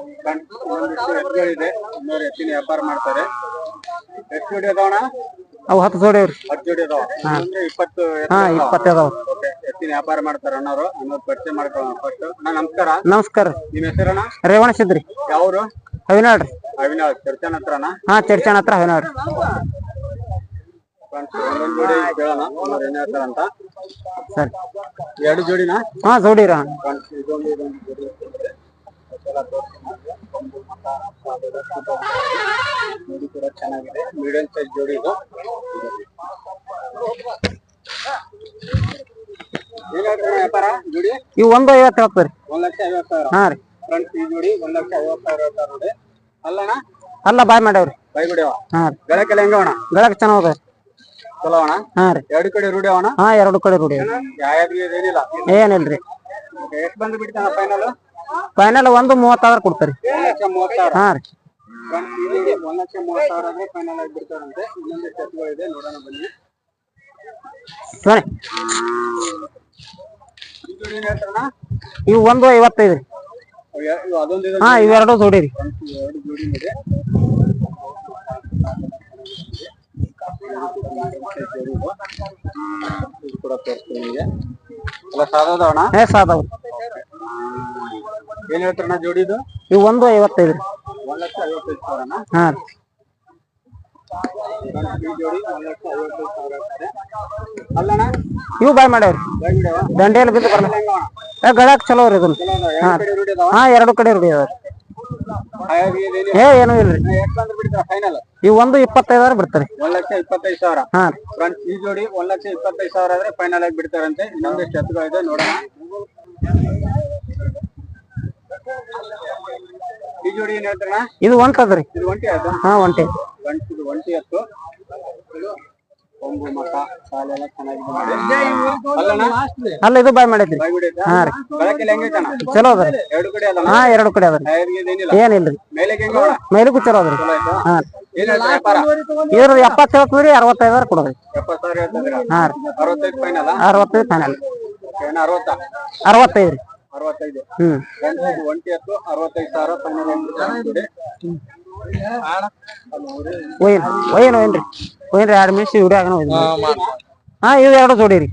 ಎತ್ತುಗಳಿದೆ ಮೂರು ಎತ್ತಿನ ವ್ಯಾಪಾರ ಮಾಡ್ತಾರೆ. ಎಷ್ಟು ಜೋಡಿ ಅದಾವಣ ಅವು ಹತ್ತು ಜೋಡಿ ಅವ್ರಿ. ಹತ್ತು ಜೋಡಿ ಅದಾವ. ಅಂದ್ರೆ ಇಪ್ಪತ್ತು ಹಾ ಅದಾವ. ಇಪ್ಪತ್ತೈದು ಅದಾವ. ಎತ್ತಿನ ವ್ಯಾಪಾರ ಮಾಡ್ತಾರ ಅಣ್ಣವ್ರು. ಅನ್ನೋದು ಪರಿಚಯ ಮಾಡ್ಕೊಳ್ಳೋಣ ಫಸ್ಟ್ ಅಣ್ಣ ನಮಸ್ಕಾರ. ನಮಸ್ಕಾರ ನಿಮ್ ಹೆಸರಣ್ಣ ರೇವಣ ಸಿದ್ರಿ. ಯಾವ್ರು? ಅವಿನಾಡ್ರಿ ಅವಿನಾಳ್ ಚರ್ಚನ್ ಹತ್ರನ ಹಾ ಚರ್ಚನ್ ಹತ್ರ ಅವಿನಾಳ್ ರೀ. ಒಂದೊಂದ್ ಜೋಡಿ ಕೇಳೋಣ. ಏನ್ ಸರಿ. ಎರಡು ಜೋಡಿನಾ? ಹಾ Friends, ಇದೊಂದು ಇದೊಂದು ಜೋಡಿ ಎತ್ತುಗಳಿದೆ. ಅದೆಲ್ಲ ತೋರ್ಸ್ತೀನಿ. ಕೊಂಬು ಜೋಡಿ ಕೂಡ ಚೆನ್ನಾಗಿದೆ ಮೀಡಿಯಂ ಸೈಜ್ ಜೋಡಿ ಇದು ವ್ಯಾಪಾರ ಜೋಡಿ ಇವು ಒಂದು ಐವತ್ತು ಹೇಳ್ತಾರೆ ಒಂದ್ ಲಕ್ಷ ಐವತ್ತು ಸಾವಿರ. ಹಾ ರೀ. ಫ್ರೆಂಡ್ಸ್ ಈ ಜೋಡಿ ಒಂದ್ ಲಕ್ಷ ಐವತ್ತು ಸಾವಿರ ಹೇಳ್ತಾರ ನೋಡಿ. ಅಲ್ಲಣ್ಣ? ಅಲ್ಲ ಬಾಯ್ ಮಾಡ್ಯಾವ್ರಿ ಬೈಗುಡಿಯವ ಹಾ ರೀ. ಗಳಕ್ಕೆಲ್ಲ ಹೆಂಗವಣ ಅಣ್ಣ? ಬೆಳಕ್ ಅದಾವ್ರಿ ಚಲೋ ಅಣ್ಣ? ಹಾ ರೀ. ಎರಡು ಕಡೆ ರೂಢಿ ಅವಣ ಹಾ ಎರಡು ಕಡೆ ರೂಢಿ. ಯಾವ್ದು ಏನಿಲ್ಲ? ಏನಿಲ್ರಿ ಎಷ್ಟು ಬಂದು ಬಿಡ್ತಾನ ಫೈನಲ್ ಫೈನಲ್ ಒಂದು ಮೂವತ್ತಾದ್ರ ಕೊಡ್ತಾರೆ. ಹಾ ರೀ. ಇವು ಒಂದು ಐವತ್ತೈದು ರೀ. ಹಾ ಇವೆರಡು ಜೋಡಿ ರೀ. ಫ್ರೆಂಡ್ಸ್ ಏನ್ ಹೇಳ್ತಾರಣ್ಣ ಜೋಡಿದು? ಇವು ಒಂದು ಐವತ್ತೈದು ರೀ. ಒಂದ್ ಲಕ್ಷ ಐವತ್ತೈದು ಸಾವಿರನ? ಹಾ ರೀ. ಜೋಡಿ ಒಂದ್ ಲಕ್ಷ ಐವತ್ತೈದು ಸಾವಿರ ಹೇಳ್ತಾರೆ ಅಲ್ಲಣ್ಣ? ಇವು ಬಾಯ್ ಮಾಡ್ಯಾವ್ರಿ ದಂಡೆಯಲ್ಲಿ ಬಿದ್ದು ಬರಲ್ಲ ಹೆಂಗವಣ ಏ ಗಳಕ್ ಚಲೋ ರೀ ಇದನ್ನ ಹಾ ಎರಡು ಕಡೆ ರೂಢಿ ಏನು ಹಾಗಾಗಿ ಏ ಏನೂ ಬಿಡ್ತಾರ ಫೈನಲ್ ಇವು ಒಂದು ಇಪ್ಪತ್ತೈದಾರ ಬಿಡ್ತಾರೆ. ಒಂದ್ ಲಕ್ಷ ಇಪ್ಪತ್ತೈದು ಸಾವಿರ. ಹಾ ರೀ. ಫ್ರೆಂಡ್ಸ್ ಈ ಜೋಡಿ ಒಂದ್ ಲಕ್ಷ ಇಪ್ಪತ್ತೈದು ಸಾವಿರ ಆದ್ರೆ ಫೈನಲ್ ಆಗಿ ಬಿಡ್ತಾರಂತೆ. ಇನ್ನೊಂದಿಷ್ಟು ಎತ್ತುಗಳಿದೆ ನೋಡೋಣ. ಈ ಜೋಡಿ ಏನ್ ಹೇಳ್ತಾರಣ್ಣ? ಇದು ಇದು ಒಂಟಿ ಆಯ್ತು? ಹಾ ಒಂಟೆ. ಇದು ಒಂಟಿ ಎತ್ತು ಕೊಂಬು ಮಕ ಸಾಲೆಲ್ಲ ಚೆನ್ನಾಗಿದೆ. ನೋಡಿ. ಅಲ್ಲಣ್ಣ? ಅಲ್ಲ ಇದು ಬಾಯ್ ಮಾಡೈತ್ರಿ? ಹಾ ರೀ. ಬೆಳಕಿಲ್ಲ ಚಲೋ ಅದ್ರಿ ಎರಡು ಕಡೆ ಅಲ್ಲ ಹಾ ಎರಡು ಕಡೆ ಅದ್ರಿ ಏನಿಲ್ರಿ ಮೇಲೆ ಮೇಲಕ್ಕೂ ಚಲೋ ಅದ್ರಿ ಹಾ. ಇದ್ರ ಎಪ್ಪತ್ತು ಹೇಳ್ತೀರಿ ಅರವತ್ತೈದಾರ ಕೊಡೋದ್ರಿ ಎಪ್ಪತ್ತು ಸಾವಿರ ಹೇಳ್ತಿದ್ರ ಹಾ ರೀ. ಅರವತ್ತೈದು ಫೈನಲ್ ಅರವತ್ತೈದು ಫೈನಲ್ ಅರವತ್ತೈದು ರೀ. ಅರವತ್ತೈದು. ಒಂಟಿ ಹತ್ತು ಅರವತ್ತೈದು ಸಾವಿರ ಫೈನಲ್ ಒಯ್ನ್ ಒಯ್ನ್ ಒಯ್ನ್ರಿ ಒಯ್ನ್ರಿ ಎರಡು ಮಿನಿಟ್ ವಿಡಿಯೋ ಆಗನ ಒಯ್ದು ಹಾ ಇವು ಎರಡು ಜೋಡಿ ರೀ.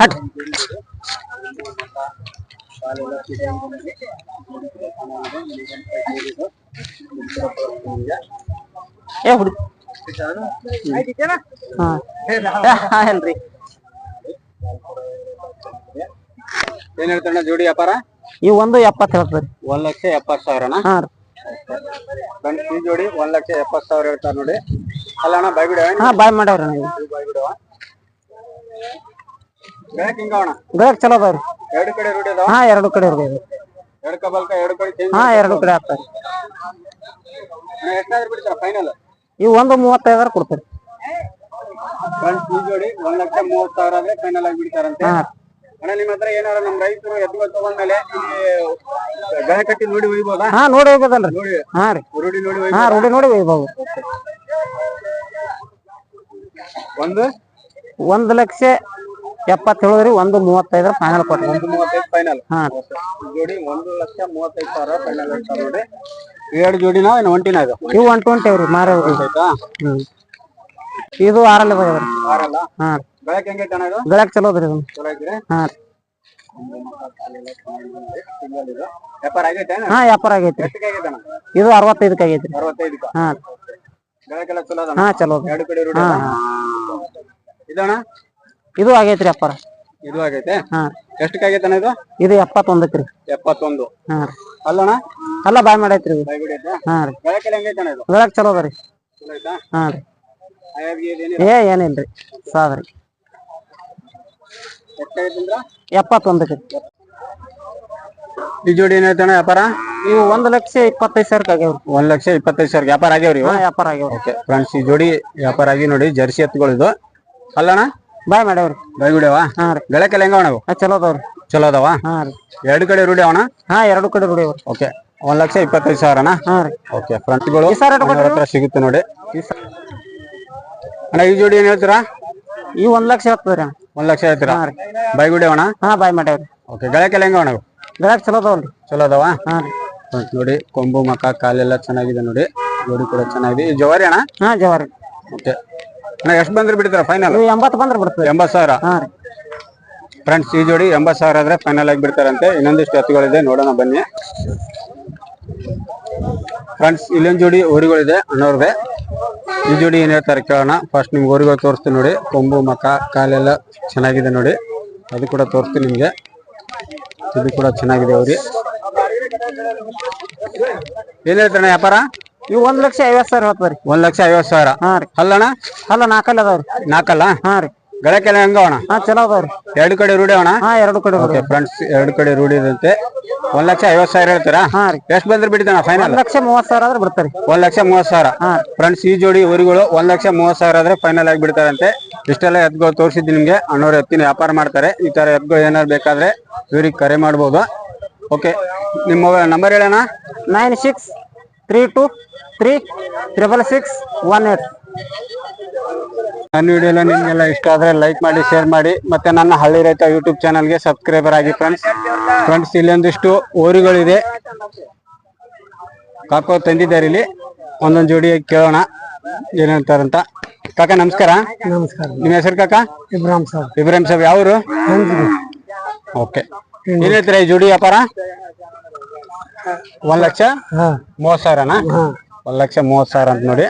ಹಟ್. ಏ ಹುಡಿ ಹಾ ಹಾ ಅಲ್ರಿ ಏನ್ ಹೇಳ್ತಾರಣ್ಣ ಜೋಡಿ ವ್ಯಾಪಾರ? ಈ ಒಂದು ಎಪ್ಪತ್ತು ಹೇಳ್ತದ್ರಿ ಒಂದ್ ಲಕ್ಷ ಎಪ್ಪತ್ ಸಾವಿರ ಹಾ ರೀ. ಈ ಜೋಡಿ ಒಂದ್ ಲಕ್ಷ ಎಪ್ಪತ್ತು ಸಾವಿರ ಹೇಳ್ತಾರ ನೋಡಿ. ಅಲ್ಲ ಅಣ್ಣ ಬಾಯ್ಬಿಡ ಹಾ ಬಾಯ್ ಮಾಡ್ಯಾವ್ರಿ ಬೈ ಬಾಯ್ಬಿಡವ ಬೆಳಕ್ ಅಣ್ಣ? ಗಳಕ್ ಚಲೋ ಅದಾವ್ರಿ ಎರಡು ಕಡೆ ರೂಢಿ ಅದಾವ? ಹಾ ಎರಡು ಕಡೆ ಇರ್ಬೋದು ಎರಡು ಕಬಲ್ಕ ಎರಡು ಕಡೆ ಚೇಂಜ್ ಹಾ ಎರಡು ಕಡೆ ಹಾಕ್ತಾರೆ ಎಷ್ಟಾದ್ರೂ ಬಿಡ್ತಾರ ಫೈನಲ್ ಈ ಒಂದು ಮೂವತ್ತೈದಾರ ಕೊಡ್ತಾರೆ. ಫ್ರೆಂಡ್ಸ್ ಈ ಜೋಡಿ ಒಂದ್ ಲಕ್ಷ ಮೂವತ್ತು ಸಾವಿರ ಆದ್ರೆ ಫೈನಲ್ ಆಗಿ ಬಿಡ್ತಾರಂತೆ. ಹಾ ಅಣ್ಣ ನಿಮ್ಮ ಹತ್ರ ಏನಾರ ನಮ್ಮ ರೈತರು ಎತ್ತುಗಳು ತಗೊಂಡ್ಮೇಲೆ ಗಾಯ ಕಟ್ಟಿ ನೋಡಿ ಒಯ್ಬೋದಾ? ಹಾ ನೋಡಿ ಹೋಗ್ಬೋದಲ್ರಿ ನೋಡಿ ಹಾ ರೀ. ರೂಢಿ ನೋಡಿ ಹಾ ರೂಢಿ ನೋಡಿ ಒಯ್ಬೋದು. ಒಂದು? ಒಂದ್ ಲಕ್ಷ ಎಪ್ಪತ್ತೇಳು ರೀ ಒಂದು ಮೂವತ್ತೈದರ ಫೈನಲ್ ಕೊಟ್ರಿ. ಒಂದು ಮೂವತ್ತೈದು ಫೈನಲ್ ಹಾ. ಜೋಡಿ ಒಂದು ಲಕ್ಷ ಮೂವತ್ತೈದು ಸಾವಿರ ಫೈನಲ್ ನೋಡಿ. ಎರಡು ಜೋಡಿನ ಏನು ಒಂಟಿನ ಇದು. ಇವು ಒನ್ ಟ್ವೆಂಟಿ ಅವ್ರಿ ಆಯ್ತಾ? ಇದು ಆರಲ್ಲ ಹಾ ಬೆಳಕ್ ಹೆಂಗೈತೆ ಅಣ್ಣ ಇದು? ಬೆಳಕ್ ಚಲೋ ಅದ್ರಿ ಇದನ್ನ ಚಲೋ ಐತ್ರಿ? ಹಾ. ರೀ ವ್ಯಾಪಾರ ಆಗೈತೆ? ಹಾ ವ್ಯಾಪಾರ ಆಗೈತ್ರಿ. ಎಷ್ಟಕ್ಕೆ ಆಗೈತೆ ಅಣ್ಣ? ಇದು ಅರವತ್ತೈದಕ್ಕೆ ಅರವತ್ತೈದಕ್ಕೆ? ಹಾ. ಬೆಳಕೆಲ್ಲ ಚಲೋ ಅದ ಹಾ ಚಲೋ ಅದ್ರಿ ಎರಡು ಕಡೆ ರೂಢಿ ಹಾ ಅದ? ಇದಣ್ಣ ಇದು ಆಗೈತ್ರಿ ವ್ಯಾಪಾರ. ಇದು ಆಗೈತೆ? ಹಾ. ಎಷ್ಟಕ್ಕೆ ಆಗೈತೆ ಅಣ್ಣ ಇದು? ಇದು ಎಪ್ಪತ್ತೊಂದಕ್ಕೆ ರೀ. ಎಪ್ಪತ್ತೊಂದು. ಹಾ ರೀ. ಅಲ್ಲಣ್ಣ ಅಲ್ಲ ಬಾಯ್ ಮಾಡೈತ್ರಿ ಇದು. ಬಾಯ್ಗುಡಿ ಐತೆ ಹಾ ರೀ. ಬೆಳಕೆಲ್ಲ ಹೆಂಗೈತೆ ಅಣ್ಣ ಇದು? ಬೆಳಕ್ ಚಲೋ ಅದ ರೀ. ಚಲೋ ಐತಾ? ಹಾ ರೀ. ಹಾಗಾಗಿ ಏ ಏನಿಲ್ರಿ. ಸಾದ್ರಿ. ಎಪ್ಪತ್ತೊಂದಕ್ಕೆ. ಈ ಜೋಡಿ ಏನಾಯ್ತಣ್ಣ ವ್ಯಾಪಾರ? ಇವು ಒಂದ್ ಲಕ್ಷ ಇಪ್ಪತ್ತೈದು ಸಾವಿರ ಆಗ್ಯಾವ್ರಿ. ಒಂದ್ ಲಕ್ಷ ಇಪ್ಪತ್ತೈದು ಸಾವಿರ ವ್ಯಾಪಾರ ಆಗ್ಯಾವ್ರಿ ವ್ಯಾಪಾರ ಆಗ್ಯಾವ್ರಿ. ಓಕೆ ಫ್ರೆಂಡ್ಸ್ ಈ ಜೋಡಿ ವ್ಯಾಪಾರ ಆಗಿ ನೋಡಿ ಜರ್ಸಿ ಎತ್ತುಗಳು ಇದು. ಅಲ್ಲಣ್ಣ? ಬಾಯ್ ಮಾಡ್ಯಾವ್ರಿ. ಬೈಗುಡಿಯವ ಹಾ ರೀ. ಬೆಳಕೆಲ್ಲ ಹೆಂಗ ಅಣ್ಣ ಹಾ ಚಲೋ ಅದಾವ್ರಿ. ಚಲೋ ಅದಾವ? ಹಾ ರೀ. ಎರಡು ಕಡೆ ರೂಢಿ ಅವಣ್ಣ ಹಾ ಎರಡು ಕಡೆ ರೂಢಿ ಓಕೆ ಒಂದ್ ಲಕ್ಷ ಇಪ್ಪತ್ತೈದು ಸಾವಿರ ಹಾ ರೀ. ಓಕೆ ಫ್ರಂಟ್ಗಳು ಈ ಸಾರ್ ಎಷ್ಟ್ ಹತ್ರ ಸಿಗುತ್ತೆ ನೋಡಿ. ಅಣ್ಣ ಈ ಜೋಡಿ ಏನ್ ಹೇಳ್ತೀರಾ? ಈ ಒಂದ್ ಲಕ್ಷ ಹೇಳ್ತದ್ರಿ. ಅಣ್ಣ. ಒಂದ್ ಲಕ್ಷ ಹೇಳ್ತೀರಾ? ಬೈ ರೀ. ಬೈಗುಡಿ ಅವಣ ಹಾ ಬಾಯ್ ಮಾಡ್ಯಾವ್ರಿ ಓಕೆ ಗಳಕ್ಕೆಲ್ಲ ಹೆಂಗ ಅಣ್ಣ ಗಳಕ್ ಚಲೋ ಅದಾವಲ್ರಿ ಚಲೋ ಅದಾವ? ಹಾ ರೀ. ನೋಡಿ ಕೊಂಬು ಮಕ್ಕ ಕಾಲೆಲ್ಲ ಚೆನ್ನಾಗಿದೆ ನೋಡಿ. ಜೋಡಿ ಕೂಡ ಚೆನ್ನಾಗಿದೆ. ಈ ಜವಾರಿ ಅಣ್ಣ? ಹಾ ಜವಾರಿ. ಓಕೆ ಅಣ್ಣ ಎಷ್ಟು ಬಂದ್ರೆ ಬಿಡ್ತೀರಾ ಫೈನಲ್ ಇವು ಎಂಬತ್ತು ಬಂದ್ರೆ ಬಿಡ್ತದೆ ಎಂಬತ್ತು ಸಾವಿರ? ಹಾ ರೀ. ಫ್ರೆಂಡ್ಸ್ ಈ ಜೋಡಿ ಎಂಬತ್ತು ಸಾವಿರ ಆದ್ರೆ ಫೈನಲ್ ಆಗಿ ಬಿಡ್ತಾರಂತೆ. ಇನ್ನೊಂದಿಷ್ಟು ಎತ್ತುಗಳಿದೆ ನೋಡೋಣ ಬನ್ನಿ. ಫ್ರೆಂಡ್ಸ್ ಇಲ್ಲೊಂದು ಜೋಡಿ ಊರುಗಳಿದೆ ಅಣ್ಣವ್ರದೆ ಈ ಜೋಡಿ ಏನ್ ಹೇಳ್ತಾರೆ ಕೇಳೋಣ. ಫಸ್ಟ್ ನಿಮ್ಗೆ ಊರುಗಳು ತೋರಿಸ್ತೀನಿ ನೋಡಿ. ಕೊಂಬು ಮಕ ಕಾಲೆಲ್ಲ ಚೆನ್ನಾಗಿದೆ ನೋಡಿ. ಅದು ಕೂಡ ತೋರಿಸ್ತೀನಿ ನಿಮಗೆ. ಇದು ಕೂಡ ಚೆನ್ನಾಗಿದೆ ಅವ್ರಿ. ಏನ್ ಹೇಳ್ತಾನೆ ವ್ಯಾಪಾರ? ಇವು ಒಂದ್ ಲಕ್ಷ ಐವತ್ ಸಾವಿರ ಒಂದ್ ಲಕ್ಷ ಐವತ್ ಸಾವಿರ. ಹಾ ರೀ. ಅಲ್ಲಣ್ಣ? ಅಲ್ಲ ನಾಕಲ್ ಅದಾವ್ರಿ. ನಾಲ್ಕಲ್ಲ? ಹಾ ರೀ. ಗಳಕ್ಕೆಲ್ಲ ಹೆಂಗವಣ ಹಾ ಚಲೋ ಅದಾವ್ರಿ ಎರಡು ಕಡೆ ರೂಢಿ ಅವಣ ಹಾ ಎರಡು ಕಡೆ ಓಕೆ ಫ್ರೆಂಡ್ಸ್ ಎರಡು ಕಡೆ ರೂಢಿ ಇದಂತೆ ಒಂದ್ ಲಕ್ಷ ಐವತ್ ಸಾವಿರ ಹೇಳ್ತೀರಾ? ಹಾ ರೀ. ಎಷ್ಟು ಬಂದ್ರೆ ಬಿಡ್ತಾನ ಫೈನಲ್ ಒಂದ್ ಲಕ್ಷ ಮೂವತ್ ಸಾವಿರ ಆದ್ರೆ ಬಿಡ್ತಾರೆ. ಒಂದ್ ಲಕ್ಷ ಮೂವತ್ ಸಾವಿರ. ಹಾ. ಫ್ರೆಂಡ್ಸ್ ಈ ಜೋಡಿ ಊರಿಗಳು ಒಂದ್ ಲಕ್ಷ ಮೂವತ್ ಸಾವಿರ ಆದ್ರೆ ಫೈನಲ್ ಆಗಿ ಬಿಡ್ತಾರಂತೆ. ಇಷ್ಟೆಲ್ಲ ಎತ್ಗಳು ತೋರಿಸಿದ್ದು ನಿಮ್ಗೆ. ಅಣ್ಣವ್ರ ಎತ್ತಿನ ವ್ಯಾಪಾರ ಮಾಡ್ತಾರೆ. ಈ ತರ ಎತ್ಗಳು ಏನಾರು ಬೇಕಾದ್ರೆ ಇವ್ರಿಗೆ ಕರೆ ಮಾಡ್ಬೋದು. ಓಕೆ ನಿಮ್ಮ ನಂಬರ್ ಹೇಳೋಣ nine six three two three triple six one eight. ನನ್ನ ವಿಡಿಯೋ ನಿಮಗೆಲ್ಲ ಇಷ್ಟ ಆದ್ರೆ ಲೈಕ್ ಮಾಡಿ ಶೇರ್ ಮಾಡಿ ಮತ್ತೆ ನನ್ನ ಹಳ್ಳಿ ರೈತ ಯೂಟ್ಯೂಬ್ ಚಾನಲ್ಗೆ ಸಬ್ಸ್ಕ್ರೈಬರ್ ಆಗಿ ಫ್ರೆಂಡ್ಸ್ ಫ್ರೆಂಡ್ಸ್ ಇಲ್ಲೊಂದಿಷ್ಟು ಓರಿಗಳಿದೆ ಕಾಕೋ ತಂದಿದ್ದಾರೆ ಇಲ್ಲಿ. ಒಂದೊಂದು ಜೋಡಿ ಕೇಳೋಣ ಏನಂತಾರಂತ ಕಾಕ ನಮಸ್ಕಾರ. ನಮಸ್ಕಾರ. ನಿಮ್ಮ ಹೆಸರು ಕಾಕ? ಇಬ್ರಾಹಿಂ ಸಾಬ್. ಇಬ್ರಾಹಿಂ ಸಾಬ್ ಯಾವರು ಓಕೆ ಏನ್ ಹೇಳ್ತೀರಾ ಈ ಜೋಡಿ ವ್ಯಾಪಾರ? ಒಂದ್ ಲಕ್ಷ ಮೂವತ್ ಸಾವಿರನಾ? ಒಂದ್ ಲಕ್ಷ ಮೂವತ್ ಸಾವಿರ ಅಂತ ನೋಡಿ.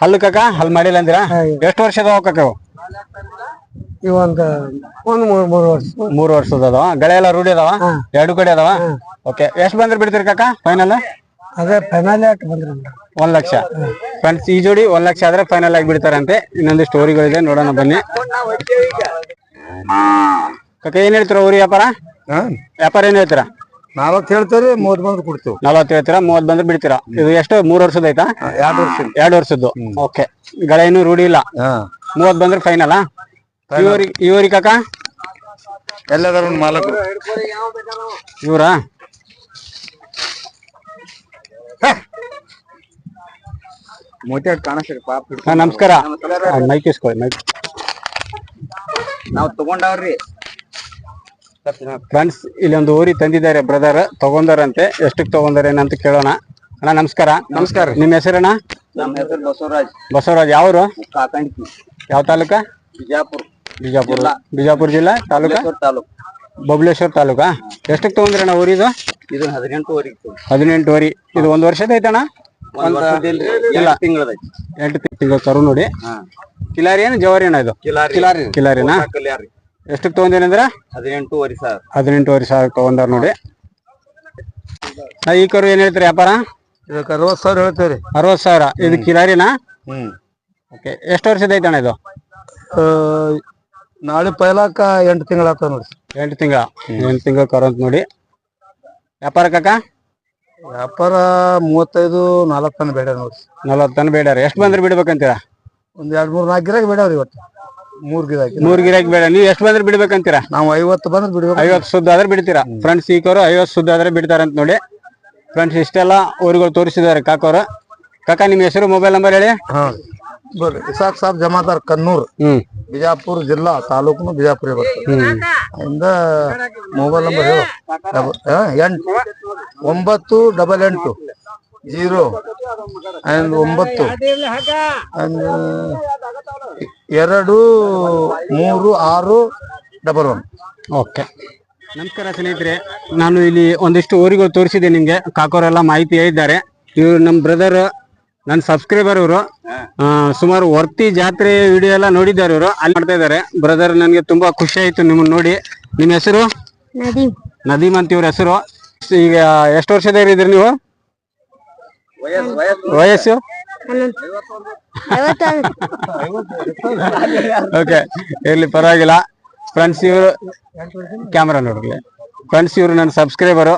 ಹಲ್ಲು ಕಾಕ? ಹಲ್ ಮಾಡಿಲ್ಲ ಅಂದಿರಾ? ಎಷ್ಟು ವರ್ಷದ ಅದಾವ ಕಾಕ ಇವು? ಇವು ಒಂದು ಮೂರು ಮೂರು ವರ್ಷ. ಮೂರು ವರ್ಷದ ಅದಾವ ಗಳೆ ಎಲ್ಲ ರೂಢಿ ಅದಾವ? ಎರಡು ಕಡೆ ಅದಾವ? ಓಕೆ ಎಷ್ಟು ಬಂದ್ರೆ ಬಿಡ್ತೀರಿ ಕಾಕ? ಫೈನಲ್ ಅದೇ ಫೈನಲ್ ಬಂದ್ರಿ ಒಂದ್ ಲಕ್ಷ. ಫ್ರೆಂಡ್ಸ್ ಈ ಜೋಡಿ ಒಂದ್ ಲಕ್ಷ ಆದ್ರೆ ಫೈನಲ್ ಆಗಿ ಬಿಡ್ತಾರಂತೆ. ಇನ್ನೊಂದು ಸ್ಟೋರಿಗಳಿದೆ ನೋಡೋಣ ಬನ್ನಿ. ಕಾಕ ಏನ್ ಹೇಳ್ತೀರಾ ಊರಿ ವ್ಯಾಪಾರ? ವ್ಯಾಪಾರ ಏನ್ ಹೇಳ್ತೀರಾ? ನಾಲ್ವತ್ತು ಹೇಳ್ತೀರಿ ಮೂವತ್ ಬಂದ್ರೆ ಕೊಡ್ತೀವಿ. ನಲವತ್ತು ಹೇಳ್ತೀರಾ ಮೂವತ್ ಬಂದ್ರೆ ಬಿಡ್ತೀರಾ? ಇದು ಎಷ್ಟು ಮೂರ್ ವರ್ಷದ ಐತಾ ಎರಡು ವರ್ಷ ಎರಡು ವರ್ಷದ್ದು. ಓಕೆ. ಗಳೆ ಇನ್ನೂ ರೂಢಿ ಇಲ್ಲ. ಮೂವತ್ ಬಂದ್ರೆ ಫೈನಲ್ ಇವರಿ ಇವರಿ ಕಾಕ? ಎಲ್ಲದರ ಮಾಲಕರು ಇವರಾ? ಕಾಣಿಸ್ರಿ ಪಾಪ. ನಮಸ್ಕಾರ. ಮೈಕ್ ಇಸ್ಕೊಳ್ಳಿ ಮೈಕ್. ನಾವ್ ತಗೊಂಡವ್ರಿ. ಫ್ರೆಂಡ್ಸ್ ಇಲ್ಲಿ ಒಂದು ಊರಿ ತಂದಿದ್ದಾರೆ ಬ್ರದರ್ ತಗೊಂಡಾರಂತೆ. ಎಷ್ಟಕ್ಕೆ ತಗೊಂಡಾರೆ ಅಂತ ಕೇಳೋಣ. ಅಣ್ಣ ನಮಸ್ಕಾರ. ನಮಸ್ಕಾರ ನಿಮ್ಮ ಹೆಸರಣ್ಣ? ನಮ್ಮ ಹೆಸರು ಬಸವರಾಜ್. ಬಸವರಾಜ್ ಯಾವರು? ಕಾಕಂಡಿ ಯಾವ ತಾಲೂಕ? ಬಿಜಾಪುರ್. ಬಿಜಾಪುರ. ಬಿಜಾಪುರ ಜಿಲ್ಲಾ ತಾಲೂಕ? ತಾಲೂಕು. ಬಬಲೇಶ್ವರ ತಾಲೂಕಾ? ಎಷ್ಟಕ್ಕೆ ತಗೊಂಡ್ರಣ್ಣ ಊರಿದು? ಇದು ಇದು ಹದಿನೆಂಟು ವರಿ ಇದು ಒಂದ್ ವರ್ಷದ ಐತಣ್ಣ? ಇಲ್ಲ. ಎಂಟು ತಿಂಗಳು ಕರು ನೋಡಿ. ಕಿಲಾರಿ ಏನು? ಜವಾರಿ ಅಣ್ಣ ಇದು? ಕಿಲಾರಿ. ಕಿಲಾರಿ ಕಿಲಾರಿನಾ ಎಷ್ಟಕ್ಕೆ ಅಂದ್ರೆ? ಹದಿನೆಂಟುವರೆ ಸಾವಿರ. ಹದಿನೆಂಟುವರೆ ಸಾವಿರ ತಗೊಂಡಾರ ನೋಡಿ ನಾ ಈ ಕರು ಏನ್ ಹೇಳ್ತೀರಿ ವ್ಯಾಪಾರ? ಇದಕ್ಕೆ ಅರವತ್ತು ಸಾವಿರ ಹೇಳ್ತೇವ್ರಿ. ಅರವತ್ ಸಾವಿರ. ಇದು ಕಿಲಾರಿನಾ? ಹ್ಮ್. ಓಕೆ ಎಷ್ಟು ವರ್ಷದ ಐತಣ್ಣ ಇದು? ನಾಳೆ ಪೈಲಾಕ ಎಂಟು ತಿಂಗಳ ಆತ ನೋಡಿ ಎಂಟು ತಿಂಗಳ. ಎಂಟು ತಿಂಗಳ ಕರು ಅಂತ ನೋಡಿ. ವ್ಯಾಪಾರ ಕಾಕ? ವ್ಯಾಪಾರ ಮೂವತ್ತೈದು ನಾಲ್ಕು ತನ ಬೇಡ ನೋಡಿ ನಲವತ್ತು ತನ ಬೇಡ ಎಷ್ಟು ಬಂದ್ರೆ ಬಿಡ್ಬೇಕಂತೀರಾ? ಒಂದ್ ಎರಡ್ ಮೂರ್ ನಾಲ್ಕು ಗಿರಾಕಿ ಬೇಡವ್ರಿ ಇವತ್ತು. ಮೂರ್ ಗಿರಾಕಿ ಮೂರ್ ಗಿರಾಕಿ ಬೇಡ ನೀವು ಎಷ್ಟು ಬಂದ್ರೆ ಬಿಡ್ಬೇಕಂತೀರಾ? ನಾವು ಐವತ್ತು ಬಂದ್ರೆ ಬಿಡ್ಬೇಕು. ಐವತ್ತು ಸುದ್ದ ಆದ್ರೆ ಬಿಡ್ತೀರಾ? ಫ್ರೆಂಡ್ಸ್ ಈ ಕರು ಐವತ್ತು ಸುದ್ದ ಆದ್ರೆ ಬಿಡ್ತಾರಂತ ನೋಡಿ. ಫ್ರೆಂಡ್ಸ್ ಇಷ್ಟೆಲ್ಲ ಊರುಗಳು ತೋರಿಸಿದ್ದಾರೆ ಕಾಕೋರು ಕಾಕಾ ನಿಮ್ಮ ಹೆಸರು ಮೊಬೈಲ್ ನಂಬರ್ ಹೇಳಿ. ಹಾ. ಬರ್ರಿ. ಇಸಾಕ್ ಸಾಬ್ ಜಮಾದಾರ್ ಕನ್ನೂರ್ ಹ್ಮ್. ಬಿಜಾಪುರ ಜಿಲ್ಲಾ ತಾಲೂಕು ಬಿಜಾಪುರ ಇಂದ ಮೊಬೈಲ್ ನಂಬರ್ ಹೇಳು. ಎಂಟು ಒಂಬತ್ತು ಡಬಲ್ ಎಂಟು. ಜೀರೋ ಅಂಡ್ ಒಂಬತ್ತು ಅಂಡ್ ಎರಡು ಮೂರು ಆರು ಡಬಲ್ ಒನ್. ಓಕೆ. ನಮಸ್ಕಾರ ಸ್ನೇಹಿತರೆ ನಾನು ಇಲ್ಲಿ ಒಂದಿಷ್ಟು ಊರಿಗಳು ತೋರಿಸಿದೆ ನಿಮಗೆ. ಕಾಕೋರೆಲ್ಲ ಮಾಹಿತಿ ಹೇಳಿದ್ದಾರೆ. ಇವರು ನಮ್ಮ ಬ್ರದರ್ ನನ್ನ ಸಬ್ಸ್ಕ್ರೈಬರ್ ಇವರು. ಸುಮಾರು ವರ್ತಿ ಜಾತ್ರೆ ವಿಡಿಯೋ ಎಲ್ಲ ನೋಡಿದ್ದಾರೆ ಇವರು. ಅಲ್ಲಿ ಮಾಡ್ತಾ ಇದ್ದಾರೆ. ಬ್ರದರ್ ನನಗೆ ತುಂಬಾ ಖುಷಿ ಆಯ್ತು ನಿಮ್ಮನ್ನ ನೋಡಿ. ನಿಮ್ಮ ಹೆಸರು? ನದೀಮ್. ನದೀಮ್ ಅಂತ ಇವ್ರ ಹೆಸರು. ಈಗ ಎಷ್ಟು ವರ್ಷದ ಇದ್ರಿ ನೀವು? ವಯಸ್ಸು ಓಕೆ ಇಲ್ಲಿ ಪರವಾಗಿಲ್ಲ. ಫ್ರೆಂಡ್ಸ್ ಇವರು ಕ್ಯಾಮ್ರಾ ನೋಡ್ರಿ ಫ್ರೆಂಡ್ಸ್ ಇವರು ನನ್ನ ಸಬ್ಸ್ಕ್ರೈಬರು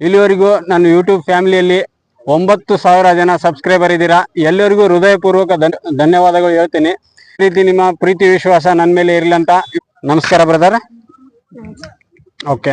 ಇಲ್ಲಿವರೆಗೂ ನನ್ನ ಯೂಟ್ಯೂಬ್ ಫ್ಯಾಮಿಲಿಯಲ್ಲಿ ಒಂಬತ್ತು ಸಾವಿರ ಜನ ಸಬ್ಸ್ಕ್ರೈಬರ್ ಇದ್ದೀರಾ? ಎಲ್ಲರಿಗೂ ಹೃದಯಪೂರ್ವಕ ಧನ್- ಧನ್ಯವಾದಗಳು ಹೇಳ್ತೀನಿ. ಪ್ರೀತಿ ರೀತಿ ನಿಮ್ಮ ಪ್ರೀತಿ ವಿಶ್ವಾಸ ನನ್ನ ಮೇಲೆ ಇರಲಿ ಅಂತ ನಮಸ್ಕಾರ ಬ್ರದರ್ ಓಕೆ